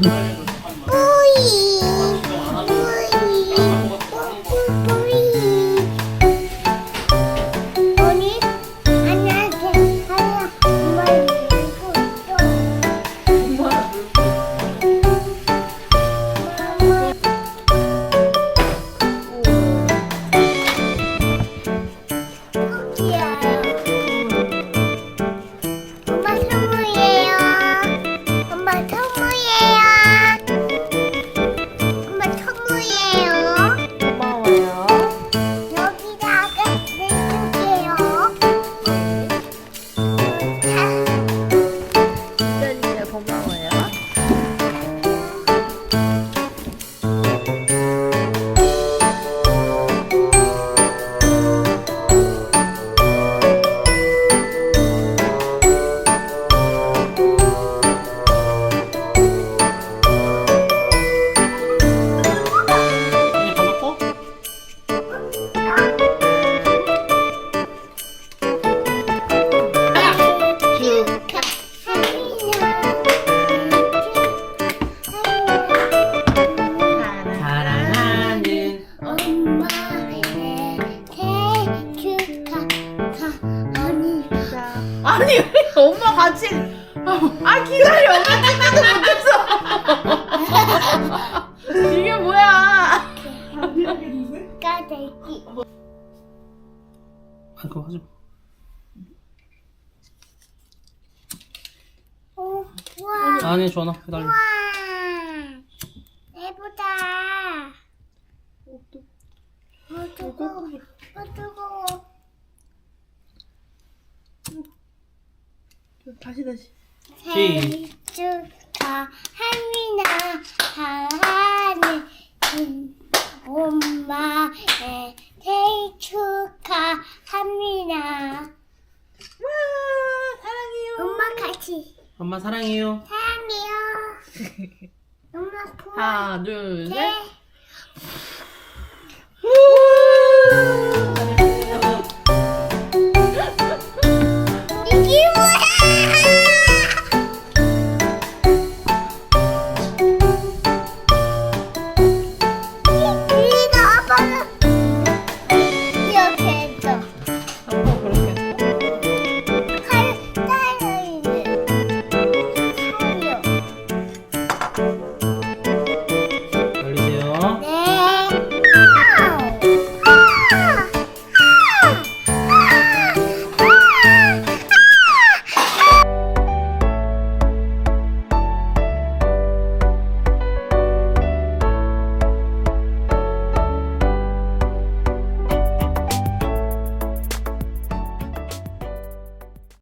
Bye. 아니 왜 엄마 같이 아 기다려 엄마 찍지도 못했어 이게 뭐야 까대기. 아, 그거 하지 마. 오, 와. 아니, 전화 기다려. 와. 해보자. 어, 뜨거워. 어, 뜨거워. 다시 다시 생일 축하합니다. 사랑하는 엄마의 생일 축하합니다. 와 사랑해요 엄마 같이 엄마 사랑해요. 사랑해요. 엄마 부활. 하나 둘셋 네. 우!